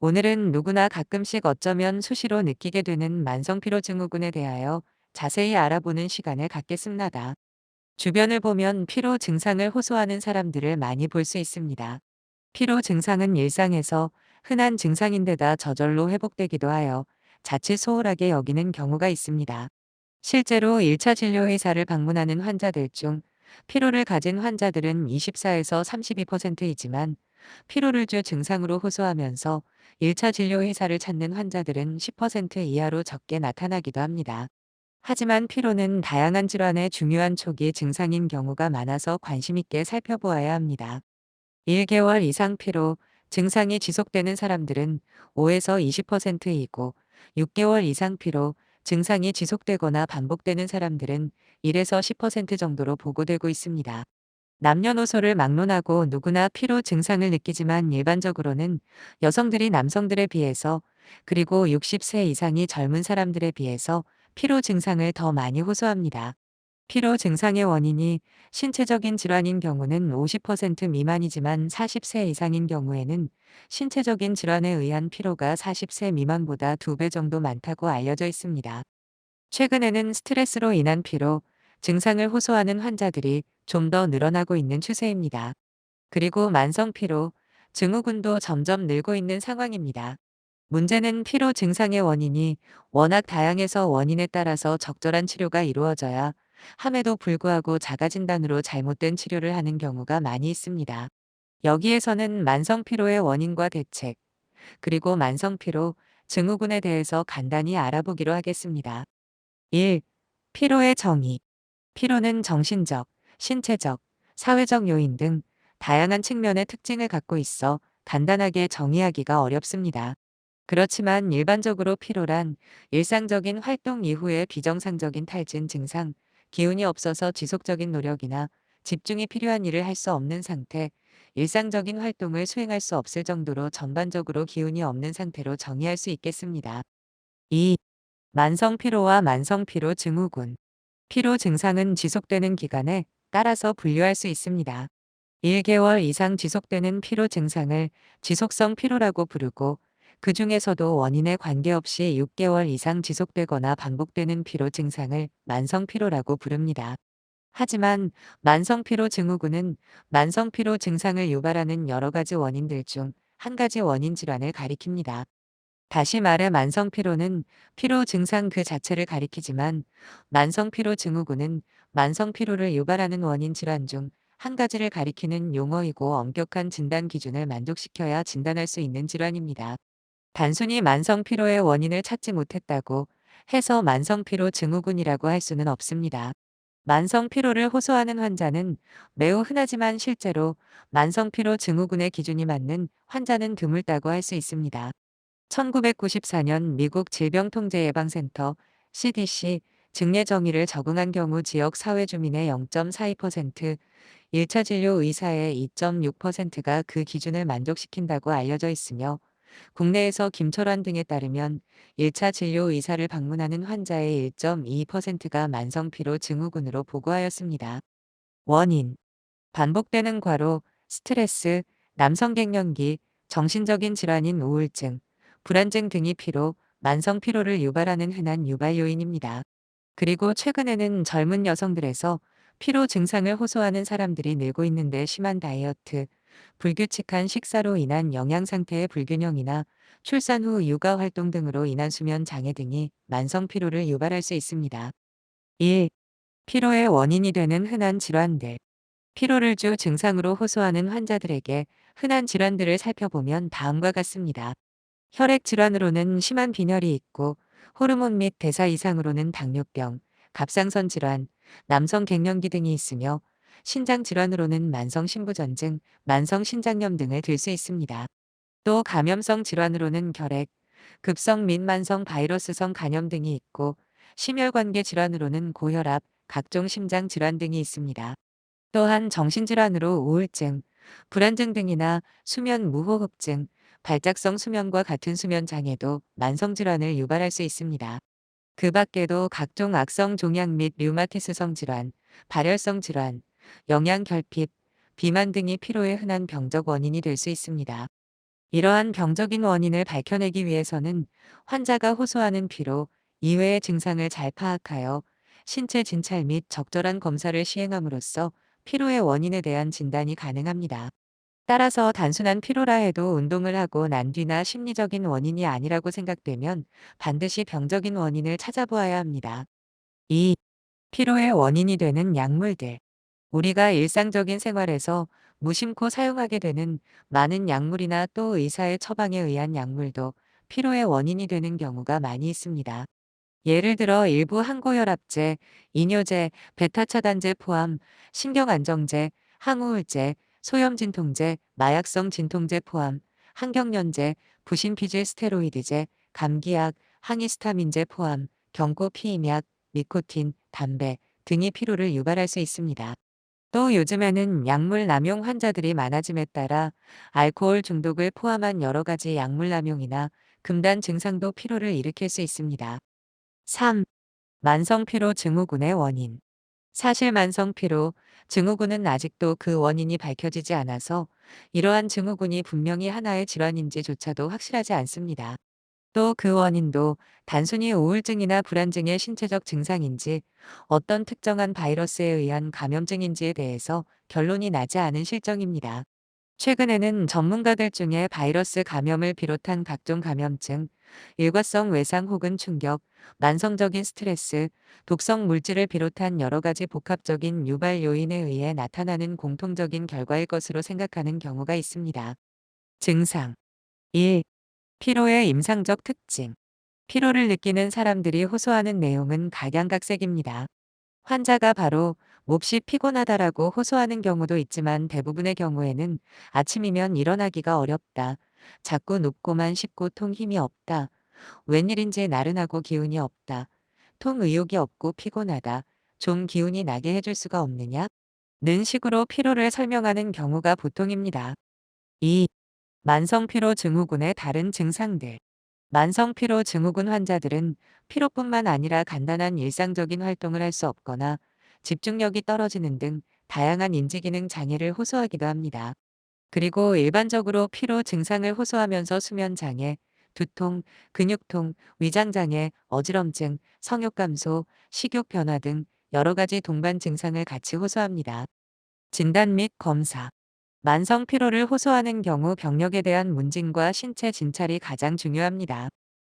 오늘은 누구나 가끔씩 어쩌면 수시로 느끼게 되는 만성피로 증후군에 대하여 자세히 알아보는 시간을 갖겠습니다. 주변을 보면 피로 증상을 호소하는 사람들을 많이 볼 수 있습니다. 피로 증상은 일상에서 흔한 증상인데다 저절로 회복되기도 하여 자칫 소홀하게 여기는 경우가 있습니다. 실제로 1차 진료의사를 방문하는 환자들 중 피로를 가진 환자들은 24에서 32%이지만 피로를 주 증상으로 호소하면서 1차 진료의사를 찾는 환자들은 10% 이하로 적게 나타나기도 합니다. 하지만 피로는 다양한 질환의 중요한 초기 증상인 경우가 많아서 관심 있게 살펴보아야 합니다. 1개월 이상 피로 증상이 지속되는 사람들은 5에서 20%이고 6개월 이상 피로 증상이 지속되거나 반복되는 사람들은 1에서 10% 정도로 보고되고 있습니다. 남녀노소를 막론하고 누구나 피로 증상을 느끼지만 일반적으로는 여성들이 남성들에 비해서 그리고 60세 이상이 젊은 사람들에 비해서 피로 증상을 더 많이 호소합니다. 피로 증상의 원인이 신체적인 질환인 경우는 50% 미만이지만 40세 이상인 경우에는 신체적인 질환에 의한 피로가 40세 미만보다 2배 정도 많다고 알려져 있습니다. 최근에는 스트레스로 인한 피로 증상을 호소하는 환자들이 좀 더 늘어나고 있는 추세입니다. 그리고 만성 피로 증후군도 점점 늘고 있는 상황입니다. 문제는 피로 증상의 원인이 워낙 다양해서 원인에 따라서 적절한 치료가 이루어져야 함에도 불구하고 자가진단으로 잘못된 치료를 하는 경우가 많이 있습니다. 여기에서는 만성 피로의 원인과 대책, 그리고 만성 피로 증후군에 대해서 간단히 알아보기로 하겠습니다. 1. 피로의 정의. 피로는 정신적, 신체적, 사회적 요인 등 다양한 측면의 특징을 갖고 있어 간단하게 정의하기가 어렵습니다. 그렇지만 일반적으로 피로란 일상적인 활동 이후의 비정상적인 탈진 증상, 기운이 없어서 지속적인 노력이나 집중이 필요한 일을 할 수 없는 상태, 일상적인 활동을 수행할 수 없을 정도로 전반적으로 기운이 없는 상태로 정의할 수 있겠습니다. 2. 만성 피로와 만성 피로 증후군. 피로 증상은 지속되는 기간에 따라서 분류할 수 있습니다. 1개월 이상 지속되는 피로 증상을 지속성 피로라고 부르고 그 중에서도 원인에 관계없이 6개월 이상 지속되거나 반복되는 피로 증상을 만성 피로라고 부릅니다. 하지만 만성 피로 증후군은 만성 피로 증상을 유발하는 여러 가지 원인들 중 한 가지 원인 질환을 가리킵니다. 다시 말해 만성 피로는 피로 증상 그 자체를 가리키지만 만성 피로 증후군은 만성 피로를 유발하는 원인 질환 중 한 가지를 가리키는 용어이고 엄격한 진단 기준을 만족시켜야 진단할 수 있는 질환입니다. 단순히 만성 피로의 원인을 찾지 못했다고 해서 만성 피로 증후군이라고 할 수는 없습니다. 만성 피로를 호소하는 환자는 매우 흔하지만 실제로 만성 피로 증후군의 기준이 맞는 환자는 드물다고 할 수 있습니다. 1994년 미국 질병통제예방센터 CDC 증례 정의를 적응한 경우 지역 사회 주민의 0.42%, 1차 진료 의사의 2.6%가 그 기준을 만족시킨다고 알려져 있으며 국내에서 김철환 등에 따르면 1차 진료 의사를 방문하는 환자의 1.2%가 만성피로 증후군으로 보고하였습니다. 원인 반복되는 과로, 스트레스, 남성 갱년기, 정신적인 질환인 우울증, 불안증 등이 피로, 만성 피로를 유발하는 흔한 유발 요인입니다. 그리고 최근에는 젊은 여성들에서 피로 증상을 호소하는 사람들이 늘고 있는데 심한 다이어트, 불규칙한 식사로 인한 영양 상태의 불균형이나 출산 후 육아 활동 등으로 인한 수면 장애 등이 만성 피로를 유발할 수 있습니다. 1. 피로의 원인이 되는 흔한 질환들. 피로를 주 증상으로 호소하는 환자들에게 흔한 질환들을 살펴보면 다음과 같습니다. 혈액 질환으로는 심한 빈혈이 있고 호르몬 및 대사 이상으로는 당뇨병, 갑상선 질환, 남성 갱년기 등이 있으며 신장 질환으로는 만성 신부전증, 만성 신장염 등을 들 수 있습니다. 또 감염성 질환으로는 결핵, 급성 및 만성 바이러스성 간염 등이 있고 심혈관계 질환으로는 고혈압, 각종 심장 질환 등이 있습니다. 또한 정신질환으로 우울증, 불안증 등이나 수면 무호흡증, 발작성 수면과 같은 수면 장애도 만성 질환을 유발할 수 있습니다. 그 밖에도 각종 악성 종양 및 류마티스성 질환, 발열성 질환, 영양 결핍, 비만 등이 피로의 흔한 병적 원인이 될 수 있습니다. 이러한 병적인 원인을 밝혀내기 위해서는 환자가 호소하는 피로 이외의 증상을 잘 파악하여 신체 진찰 및 적절한 검사를 시행함으로써 피로의 원인에 대한 진단이 가능합니다. 따라서 단순한 피로라 해도 운동을 하고 난 뒤나 심리적인 원인이 아니라고 생각되면 반드시 병적인 원인을 찾아보아야 합니다. 2. 피로의 원인이 되는 약물들. 우리가 일상적인 생활에서 무심코 사용하게 되는 많은 약물이나 또 의사의 처방에 의한 약물도 피로의 원인이 되는 경우가 많이 있습니다. 예를 들어 일부 항고혈압제, 이뇨제, 베타 차단제 포함, 신경안정제, 항우울제, 소염 진통제, 마약성 진통제 포함, 항경련제, 부신피질 스테로이드제, 감기약, 항히스타민제 포함, 경고 피임약, 니코틴, 담배 등이 피로를 유발할 수 있습니다. 또 요즘에는 약물 남용 환자들이 많아짐에 따라 알코올 중독을 포함한 여러 가지 약물 남용이나 금단 증상도 피로를 일으킬 수 있습니다. 3. 만성 피로 증후군의 원인. 사실 만성 피로 증후군은 아직도 그 원인이 밝혀지지 않아서 이러한 증후군이 분명히 하나의 질환인지조차도 확실하지 않습니다. 또 그 원인도 단순히 우울증이나 불안증의 신체적 증상인지 어떤 특정한 바이러스에 의한 감염증인지에 대해서 결론이 나지 않은 실정입니다. 최근에는 전문가들 중에 바이러스 감염을 비롯한 각종 감염증, 일과성 외상 혹은 충격, 만성적인 스트레스, 독성 물질을 비롯한 여러 가지 복합적인 유발 요인에 의해 나타나는 공통적인 결과일 것으로 생각하는 경우가 있습니다. 증상 1. 피로의 임상적 특징 피로를 느끼는 사람들이 호소하는 내용은 각양각색입니다. 환자가 바로 몹시 피곤하다라고 호소하는 경우도 있지만 대부분의 경우에는 아침이면 일어나기가 어렵다. 자꾸 눕고만 싶고 통 힘이 없다. 웬일인지 나른하고 기운이 없다. 통 의욕이 없고 피곤하다. 좀 기운이 나게 해줄 수가 없느냐? 는 식으로 피로를 설명하는 경우가 보통입니다. 2. 만성피로 증후군의 다른 증상들. 만성피로 증후군 환자들은 피로뿐만 아니라 간단한 일상적인 활동을 할 수 없거나 집중력이 떨어지는 등 다양한 인지기능 장애를 호소하기도 합니다. 그리고 일반적으로 피로 증상을 호소하면서 수면장애, 두통, 근육통, 위장장애, 어지럼증, 성욕 감소, 식욕 변화 등 여러 가지 동반 증상을 같이 호소합니다. 진단 및 검사 만성 피로를 호소하는 경우 병력에 대한 문진과 신체 진찰이 가장 중요합니다.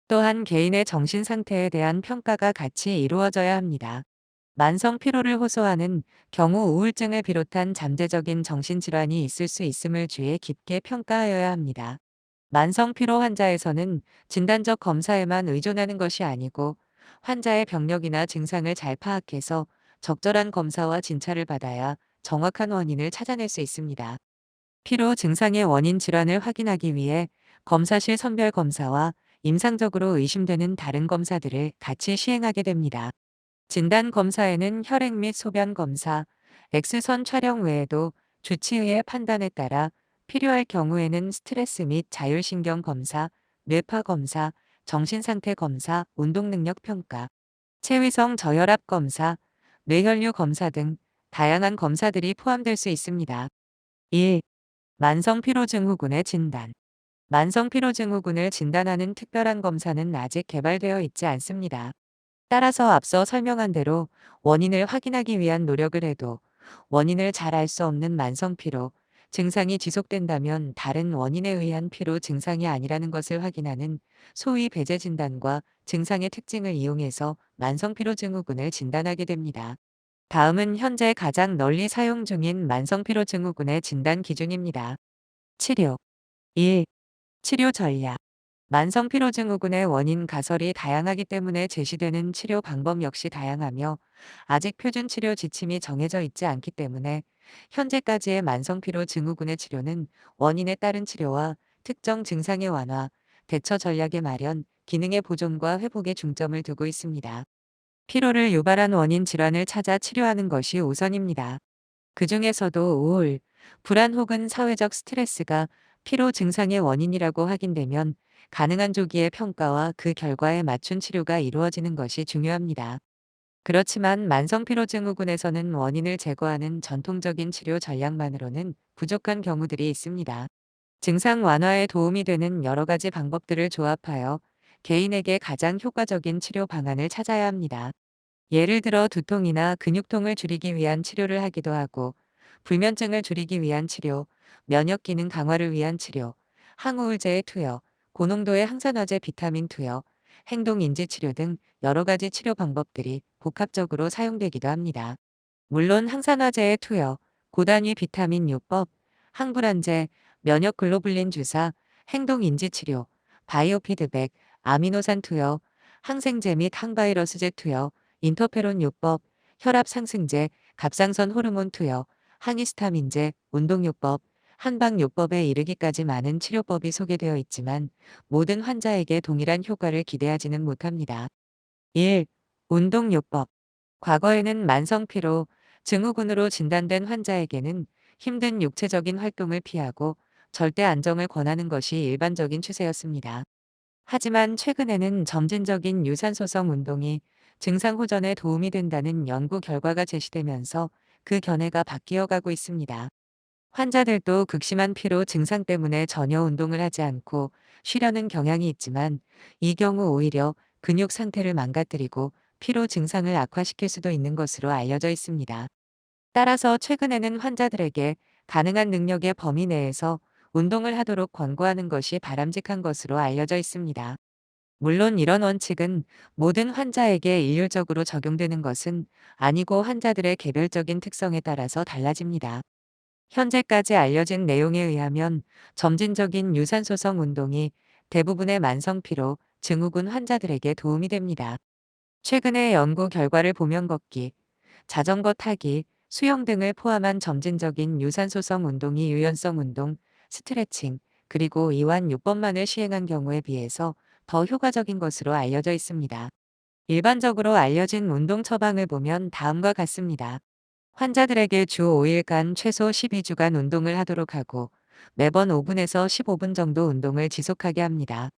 또한 개인의 정신 상태에 대한 평가가 같이 이루어져야 합니다. 만성 피로를 호소하는 경우 우울증을 비롯한 잠재적인 정신질환이 있을 수 있음을 주의 깊게 평가하여야 합니다. 만성 피로 환자에서는 진단적 검사에만 의존하는 것이 아니고 환자의 병력이나 증상을 잘 파악해서 적절한 검사와 진찰을 받아야 정확한 원인을 찾아낼 수 있습니다. 피로 증상의 원인 질환을 확인하기 위해 검사실 선별 검사와 임상적으로 의심되는 다른 검사들을 같이 시행하게 됩니다. 진단 검사에는 혈액 및 소변 검사, 엑스선 촬영 외에도 주치의의 판단에 따라 필요할 경우에는 스트레스 및 자율신경 검사, 뇌파 검사, 정신상태 검사, 운동능력 평가, 체위성 저혈압 검사, 뇌혈류 검사 등 다양한 검사들이 포함될 수 있습니다. 1. 만성피로증후군의 진단 만성피로증후군을 진단하는 특별한 검사는 아직 개발되어 있지 않습니다. 따라서 앞서 설명한 대로 원인을 확인하기 위한 노력을 해도 원인을 잘 알 수 없는 만성 피로 증상이 지속된다면 다른 원인에 의한 피로 증상이 아니라는 것을 확인하는 소위 배제 진단과 증상의 특징을 이용해서 만성 피로 증후군을 진단하게 됩니다. 다음은 현재 가장 널리 사용 중인 만성 피로 증후군의 진단 기준입니다. 치료 1. 치료 전략 만성피로증후군의 원인 가설이 다양하기 때문에 제시되는 치료 방법 역시 다양하며 아직 표준 치료 지침이 정해져 있지 않기 때문에 현재까지의 만성피로 증후군의 치료는 원인에 따른 치료와 특정 증상의 완화, 대처 전략의 마련, 기능의 보존과 회복에 중점을 두고 있습니다. 피로를 유발한 원인 질환을 찾아 치료하는 것이 우선입니다. 그 중에서도 우울, 불안 혹은 사회적 스트레스가 피로 증상의 원인이라고 확인되면 가능한 조기의 평가와 그 결과에 맞춘 치료가 이루어지는 것이 중요합니다. 그렇지만 만성피로증후군에서는 원인을 제거하는 전통적인 치료 전략만으로는 부족한 경우들이 있습니다. 증상 완화에 도움이 되는 여러 가지 방법들을 조합하여 개인에게 가장 효과적인 치료 방안을 찾아야 합니다. 예를 들어 두통이나 근육통을 줄이기 위한 치료를 하기도 하고 불면증을 줄이기 위한 치료, 면역 기능 강화를 위한 치료, 항우울제의 투여, 고농도의 항산화제 비타민 투여, 행동인지 치료 등 여러 가지 치료 방법들이 복합적으로 사용되기도 합니다. 물론 항산화제의 투여, 고단위 비타민 요법, 항불안제, 면역 글로불린 주사, 행동인지 치료, 바이오 피드백, 아미노산 투여, 항생제 및 항바이러스제 투여, 인터페론 요법, 혈압 상승제, 갑상선 호르몬 투여, 항히스타민제, 운동요법, 한방요법에 이르기까지 많은 치료법이 소개되어 있지만 모든 환자에게 동일한 효과를 기대하지는 못합니다. 1. 운동요법 과거에는 만성피로, 증후군으로 진단된 환자에게는 힘든 육체적인 활동을 피하고 절대 안정을 권하는 것이 일반적인 추세였습니다. 하지만 최근에는 점진적인 유산소성 운동이 증상 호전에 도움이 된다는 연구 결과가 제시되면서 그 견해가 바뀌어 가고 있습니다. 환자들도 극심한 피로 증상 때문에 전혀 운동을 하지 않고 쉬려는 경향이 있지만 이 경우 오히려 근육 상태를 망가뜨리고 피로 증상을 악화시킬 수도 있는 것으로 알려져 있습니다. 따라서 최근에는 환자들에게 가능한 능력의 범위 내에서 운동을 하도록 권고하는 것이 바람직한 것으로 알려져 있습니다. 물론 이런 원칙은 모든 환자에게 일률적으로 적용되는 것은 아니고 환자들의 개별적인 특성에 따라서 달라집니다. 현재까지 알려진 내용에 의하면 점진적인 유산소성 운동이 대부분의 만성피로, 증후군 환자들에게 도움이 됩니다. 최근의 연구 결과를 보면 걷기, 자전거 타기, 수영 등을 포함한 점진적인 유산소성 운동이 유연성 운동, 스트레칭, 그리고 이완 요법만을 시행한 경우에 비해서 더 효과적인 것으로 알려져 있습니다. 일반적으로 알려진 운동 처방을 보면 다음과 같습니다. 환자들에게 주 5일간 최소 12주간 운동을 하도록 하고 매번 5분에서 15분 정도 운동을 지속하게 합니다.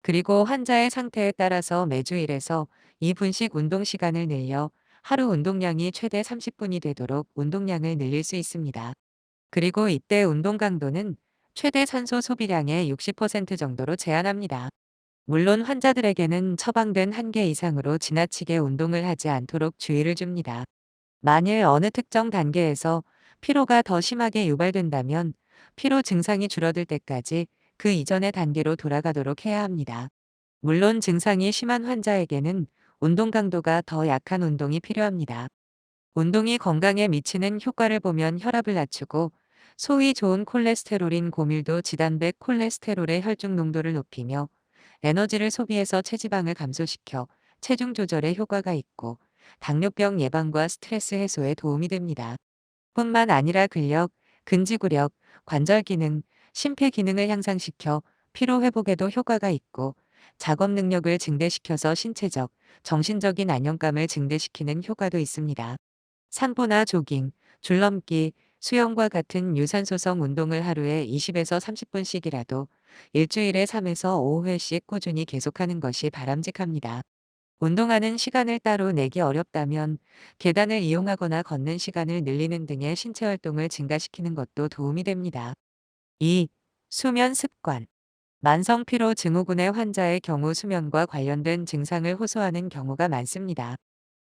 그리고 환자의 상태에 따라서 매주 1에서 2분씩 운동 시간을 늘려 하루 운동량이 최대 30분이 되도록 운동량을 늘릴 수 있습니다. 그리고 이때 운동 강도는 최대 산소 소비량의 60% 정도로 제한합니다. 물론 환자들에게는 처방된 한계 이상으로 지나치게 운동을 하지 않도록 주의를 줍니다. 만일 어느 특정 단계에서 피로가 더 심하게 유발된다면 피로 증상이 줄어들 때까지 그 이전의 단계로 돌아가도록 해야 합니다. 물론 증상이 심한 환자에게는 운동 강도가 더 약한 운동이 필요합니다. 운동이 건강에 미치는 효과를 보면 혈압을 낮추고 소위 좋은 콜레스테롤인 고밀도 지단백 콜레스테롤의 혈중 농도를 높이며 에너지를 소비해서 체지방을 감소시켜 체중 조절에 효과가 있고 당뇨병 예방과 스트레스 해소에 도움이 됩니다. 뿐만 아니라 근력, 근지구력, 관절 기능, 심폐 기능을 향상시켜 피로 회복에도 효과가 있고 작업 능력을 증대시켜서 신체적, 정신적인 안정감을 증대시키는 효과도 있습니다. 산보나 조깅, 줄넘기, 수영과 같은 유산소성 운동을 하루에 20에서 30분씩이라도 일주일에 3에서 5회씩 꾸준히 계속하는 것이 바람직합니다. 운동하는 시간을 따로 내기 어렵다면 계단을 이용하거나 걷는 시간을 늘리는 등의 신체 활동을 증가시키는 것도 도움이 됩니다. 2. 수면 습관 만성 피로 증후군의 환자의 경우 수면과 관련된 증상을 호소하는 경우가 많습니다.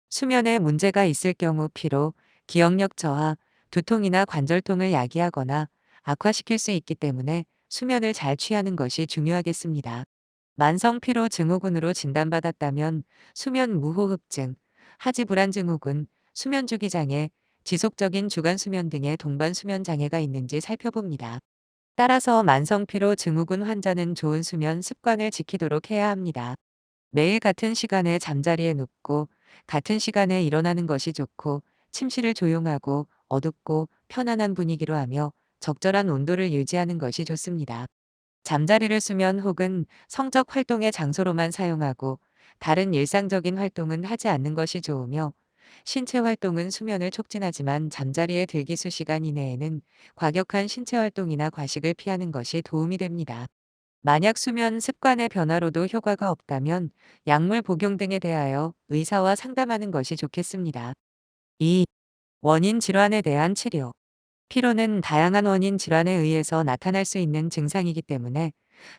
수면에 문제가 있을 경우 피로, 기억력 저하, 두통이나 관절통을 야기하거나 악화시킬 수 있기 때문에 수면을 잘 취하는 것이 중요하겠습니다. 만성 피로 증후군으로 진단받았다면 수면 무호흡증, 하지 불안 증후군, 수면 주기 장애, 지속적인 주간 수면 등의 동반 수면 장애가 있는지 살펴봅니다. 따라서 만성 피로 증후군 환자는 좋은 수면 습관을 지키도록 해야 합니다. 매일 같은 시간에 잠자리에 눕고 같은 시간에 일어나는 것이 좋고 침실을 조용하고 어둡고 편안한 분위기로 하며 적절한 온도를 유지하는 것이 좋습니다. 잠자리를 수면 혹은 성적 활동의 장소로만 사용하고 다른 일상적인 활동은 하지 않는 것이 좋으며 신체 활동은 수면을 촉진하지만 잠자리에 들기 수시간 이내에는 과격한 신체 활동이나 과식을 피하는 것이 도움이 됩니다. 만약 수면 습관의 변화로도 효과가 없다면 약물 복용 등에 대하여 의사와 상담하는 것이 좋겠습니다. 2. 원인 질환에 대한 치료 피로는 다양한 원인 질환에 의해서 나타날 수 있는 증상이기 때문에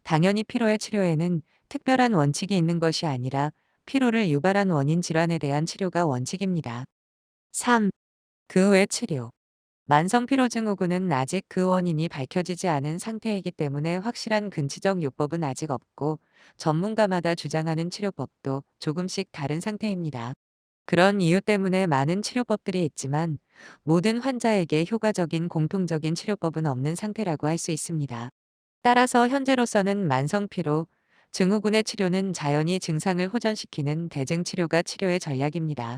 당연히 피로의 치료에는 특별한 원칙이 있는 것이 아니라 피로를 유발한 원인 질환에 대한 치료가 원칙입니다. 3. 그 외 치료. 만성 피로 증후군은 아직 그 원인이 밝혀지지 않은 상태이기 때문에 확실한 근치적 요법은 아직 없고 전문가마다 주장하는 치료법도 조금씩 다른 상태입니다. 그런 이유 때문에 많은 치료법들이 있지만 모든 환자에게 효과적인 공통적인 치료법은 없는 상태라고 할 수 있습니다. 따라서 현재로서는 만성 피로, 증후군의 치료는 자연히 증상을 호전시키는 대증치료가 치료의 전략입니다.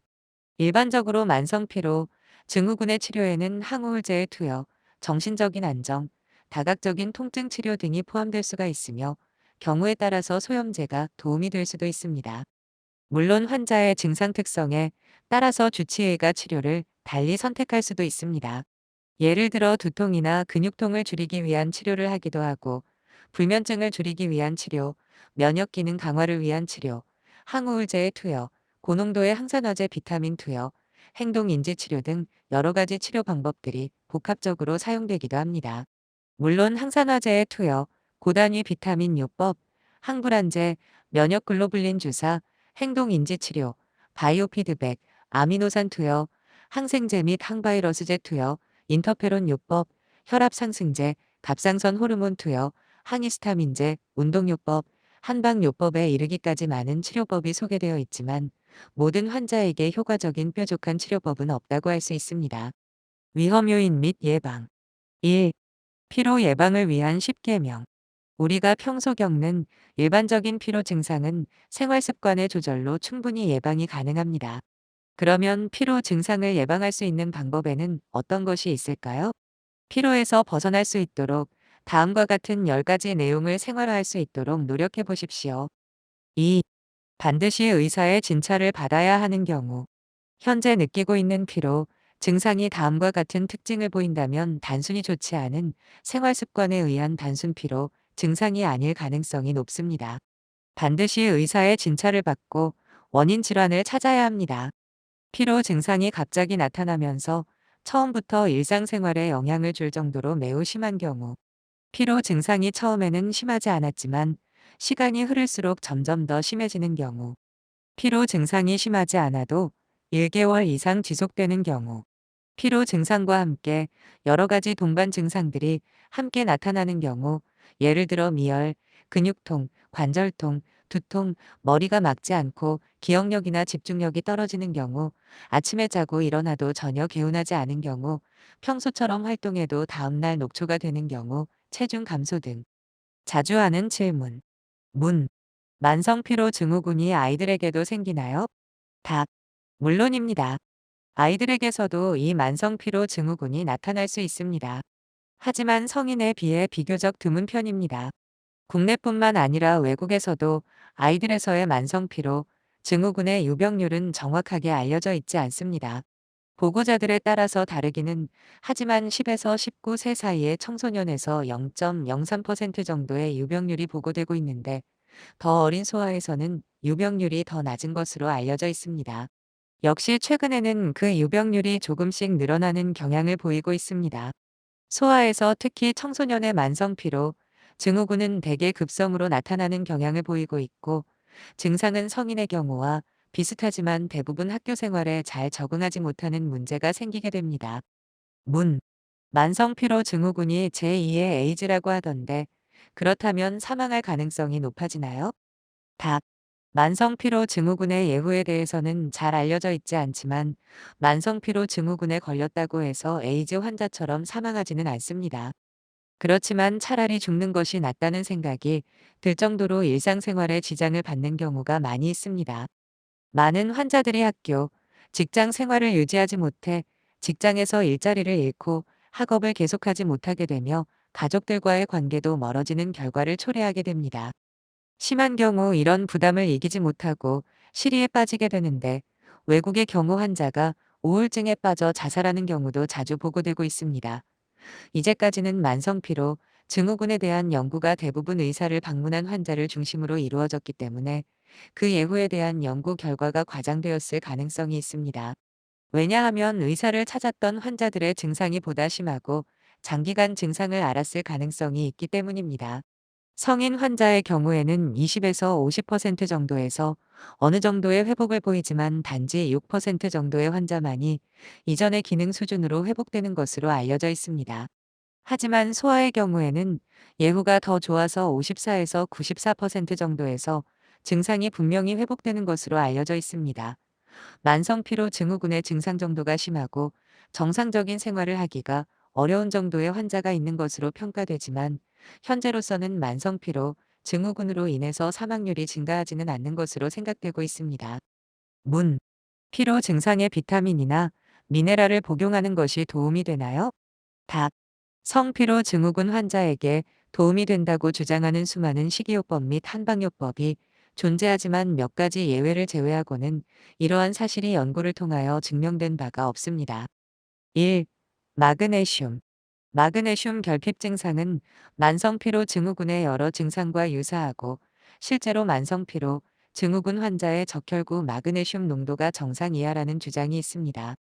일반적으로 만성 피로, 증후군의 치료에는 항우울제의 투여, 정신적인 안정, 다각적인 통증 치료 등이 포함될 수가 있으며 경우에 따라서 소염제가 도움이 될 수도 있습니다. 물론 환자의 증상 특성에 따라서 주치의가 치료를 달리 선택할 수도 있습니다. 예를 들어 두통이나 근육통을 줄이기 위한 치료를 하기도 하고 불면증을 줄이기 위한 치료, 면역 기능 강화를 위한 치료, 항우울제의 투여, 고농도의 항산화제 비타민 투여, 행동인지 치료 등 여러 가지 치료 방법들이 복합적으로 사용되기도 합니다. 물론 항산화제의 투여, 고단위 비타민 요법, 항불안제, 면역글로불린 주사, 행동인지 치료, 바이오 피드백, 아미노산 투여, 항생제 및 항바이러스제 투여, 인터페론 요법, 혈압 상승제, 갑상선 호르몬 투여, 항히스타민제, 운동요법, 한방요법에 이르기까지 많은 치료법이 소개되어 있지만 모든 환자에게 효과적인 뾰족한 치료법은 없다고 할 수 있습니다. 위험 요인 및 예방 1. 피로 예방을 위한 10계명 우리가 평소 겪는 일반적인 피로 증상은 생활 습관의 조절로 충분히 예방이 가능합니다. 그러면 피로 증상을 예방할 수 있는 방법에는 어떤 것이 있을까요? 피로에서 벗어날 수 있도록 다음과 같은 10가지 내용을 생활화할 수 있도록 노력해 보십시오. 2. 반드시 의사의 진찰을 받아야 하는 경우 현재 느끼고 있는 피로, 증상이 다음과 같은 특징을 보인다면 단순히 좋지 않은 생활 습관에 의한 단순 피로, 증상이 아닐 가능성이 높습니다. 반드시 의사의 진찰을 받고 원인 질환을 찾아야 합니다. 피로 증상이 갑자기 나타나면서 처음부터 일상생활에 영향을 줄 정도로 매우 심한 경우 피로 증상이 처음에는 심하지 않았지만 시간이 흐를수록 점점 더 심해지는 경우 피로 증상이 심하지 않아도 1개월 이상 지속되는 경우 피로 증상과 함께 여러 가지 동반 증상들이 함께 나타나는 경우 예를 들어 미열, 근육통, 관절통, 두통, 머리가 막지 않고 기억력이나 집중력이 떨어지는 경우, 아침에 자고 일어나도 전혀 개운하지 않은 경우, 평소처럼 활동해도 다음날 녹초가 되는 경우, 체중 감소 등. 자주 하는 질문. 문. 만성 피로 증후군이 아이들에게도 생기나요? 답. 물론입니다. 아이들에게서도 이 만성 피로 증후군이 나타날 수 있습니다. 하지만 성인에 비해 비교적 드문 편입니다. 국내뿐만 아니라 외국에서도 아이들에서의 만성 피로, 증후군의 유병률은 정확하게 알려져 있지 않습니다. 보고자들에 따라서 다르기는 하지만 10에서 19세 사이의 청소년에서 0.03% 정도의 유병률이 보고되고 있는데 더 어린 소아에서는 유병률이 더 낮은 것으로 알려져 있습니다. 역시 최근에는 그 유병률이 조금씩 늘어나는 경향을 보이고 있습니다. 소아에서 특히 청소년의 만성 피로, 증후군은 대개 급성으로 나타나는 경향을 보이고 있고 증상은 성인의 경우와 비슷하지만 대부분 학교 생활에 잘 적응하지 못하는 문제가 생기게 됩니다. 문. 만성 피로 증후군이 제2의 에이즈라고 하던데 그렇다면 사망할 가능성이 높아지나요? 답. 만성 피로 증후군의 예후에 대해서는 잘 알려져 있지 않지만 만성 피로 증후군에 걸렸다고 해서 에이즈 환자처럼 사망하지는 않습니다. 그렇지만 차라리 죽는 것이 낫다는 생각이 들 정도로 일상생활에 지장을 받는 경우가 많이 있습니다. 많은 환자들이 학교, 직장 생활을 유지하지 못해 직장에서 일자리를 잃고 학업을 계속하지 못하게 되며 가족들과의 관계도 멀어지는 결과를 초래하게 됩니다. 심한 경우 이런 부담을 이기지 못하고 시리에 빠지게 되는데 외국의 경우 환자가 우울증에 빠져 자살하는 경우도 자주 보고되고 있습니다. 이제까지는 만성피로, 증후군에 대한 연구가 대부분 의사를 방문한 환자를 중심으로 이루어졌기 때문에 그 예후에 대한 연구 결과가 과장되었을 가능성이 있습니다. 왜냐하면 의사를 찾았던 환자들의 증상이 보다 심하고 장기간 증상을 앓았을 가능성이 있기 때문입니다. 성인 환자의 경우에는 20에서 50% 정도에서 어느 정도의 회복을 보이지만 단지 6% 정도의 환자만이 이전의 기능 수준으로 회복되는 것으로 알려져 있습니다. 하지만 소아의 경우에는 예후가 더 좋아서 54에서 94% 정도에서 증상이 분명히 회복되는 것으로 알려져 있습니다. 만성 피로 증후군의 증상 정도가 심하고 정상적인 생활을 하기가 어려운 정도의 환자가 있는 것으로 평가되지만 현재로서는 만성피로 증후군으로 인해서 사망률이 증가하지는 않는 것으로 생각되고 있습니다. 문. 피로 증상에 비타민이나 미네랄을 복용하는 것이 도움이 되나요? 답. 성피로 증후군 환자에게 도움이 된다고 주장하는 수많은 식이요법 및 한방요법이 존재하지만 몇 가지 예외를 제외하고는 이러한 사실이 연구를 통하여 증명된 바가 없습니다. 1. 마그네슘 마그네슘 결핍 증상은 만성피로 증후군의 여러 증상과 유사하고 실제로 만성피로 증후군 환자의 적혈구 마그네슘 농도가 정상 이하라는 주장이 있습니다.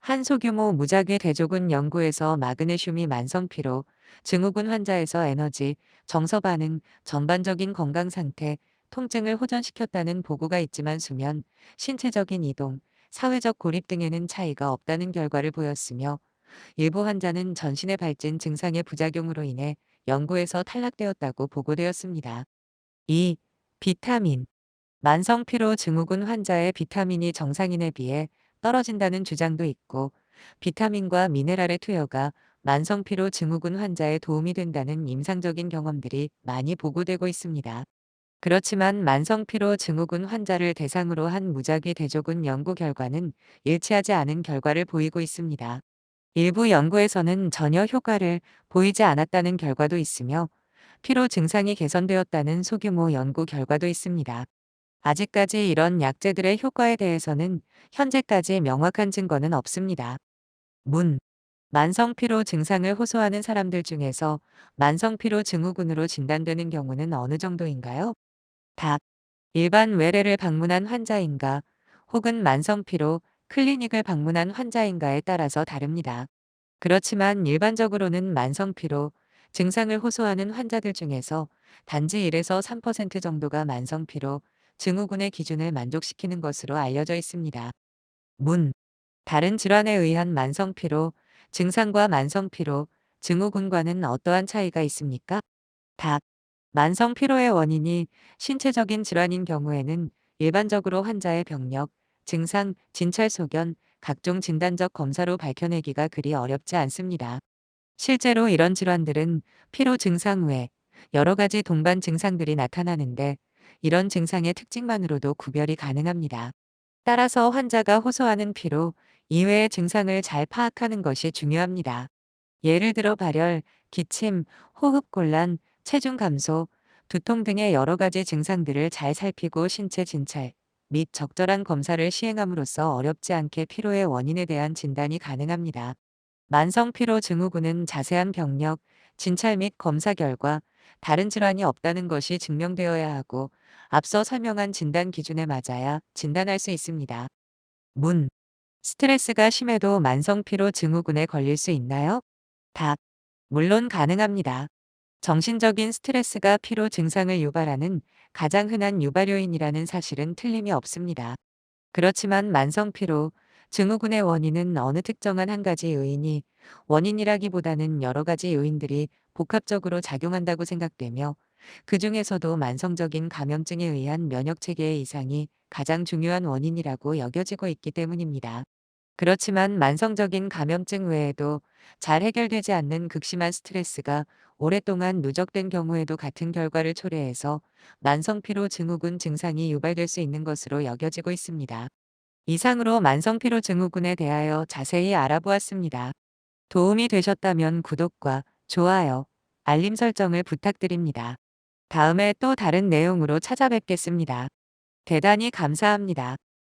한 소규모 무작위 대조군 연구에서 마그네슘이 만성피로 증후군 환자에서 에너지, 정서 반응, 전반적인 건강 상태, 통증을 호전시켰다는 보고가 있지만 수면, 신체적인 이동, 사회적 고립 등에는 차이가 없다는 결과를 보였으며 일부 환자는 전신의 발진 증상의 부작용으로 인해 연구에서 탈락되었다고 보고되었습니다. 2. 비타민 만성 피로 증후군 환자의 비타민이 정상인에 비해 떨어진다는 주장도 있고 비타민과 미네랄의 투여가 만성 피로 증후군 환자에 도움이 된다는 임상적인 경험들이 많이 보고되고 있습니다. 그렇지만 만성 피로 증후군 환자를 대상으로 한 무작위 대조군 연구 결과는 일치하지 않은 결과를 보이고 있습니다. 일부 연구에서는 전혀 효과를 보이지 않았다는 결과도 있으며 피로 증상이 개선되었다는 소규모 연구 결과도 있습니다. 아직까지 이런 약제들의 효과에 대해서는 현재까지 명확한 증거는 없습니다. 문. 만성 피로 증상을 호소하는 사람들 중에서 만성 피로 증후군으로 진단되는 경우는 어느 정도인가요? 답. 일반 외래를 방문한 환자인가 혹은 만성 피로 클리닉을 방문한 환자인가에 따라서 다릅니다. 그렇지만 일반적으로는 만성피로 증상을 호소하는 환자들 중에서 단지 1에서 3% 정도가 만성피로 증후군의 기준을 만족시키는 것으로 알려져 있습니다. 문. 다른 질환에 의한 만성피로 증상과 만성피로 증후군과는 어떠한 차이가 있습니까? 답. 만성 피로의 원인이 신체적인 질환인 경우에는 일반적으로 환자의 병력, 증상, 진찰 소견, 각종 진단적 검사로 밝혀내기가 그리 어렵지 않습니다. 실제로 이런 질환들은 피로 증상 외 여러 가지 동반 증상들이 나타나는데 이런 증상의 특징만으로도 구별이 가능합니다. 따라서 환자가 호소하는 피로 이외의 증상을 잘 파악하는 것이 중요합니다. 예를 들어 발열, 기침, 호흡곤란, 체중 감소, 두통 등의 여러 가지 증상들을 잘 살피고 신체 진찰 및 적절한 검사를 시행함으로써 어렵지 않게 피로의 원인에 대한 진단이 가능합니다. 만성 피로 증후군은 자세한 병력, 진찰 및 검사 결과 다른 질환이 없다는 것이 증명되어야 하고 앞서 설명한 진단 기준에 맞아야 진단할 수 있습니다. 문. 스트레스가 심해도 만성 피로 증후군에 걸릴 수 있나요? 답. 물론 가능합니다. 정신적인 스트레스가 피로 증상을 유발하는 가장 흔한 유발 요인이라는 사실은 틀림이 없습니다. 그렇지만 만성 피로, 증후군의 원인은 어느 특정한 한 가지 요인이 원인이라기보다는 여러 가지 요인들이 복합적으로 작용한다고 생각되며 그 중에서도 만성적인 감염증에 의한 면역체계의 이상이 가장 중요한 원인이라고 여겨지고 있기 때문입니다. 그렇지만 만성적인 감염증 외에도 잘 해결되지 않는 극심한 스트레스가 오랫동안 누적된 경우에도 같은 결과를 초래해서 만성피로 증후군 증상이 유발될 수 있는 것으로 여겨지고 있습니다. 이상으로 만성피로 증후군에 대하여 자세히 알아보았습니다. 도움이 되셨다면 구독과 좋아요, 알림 설정을 부탁드립니다. 다음에 또 다른 내용으로 찾아뵙겠습니다. 대단히 감사합니다.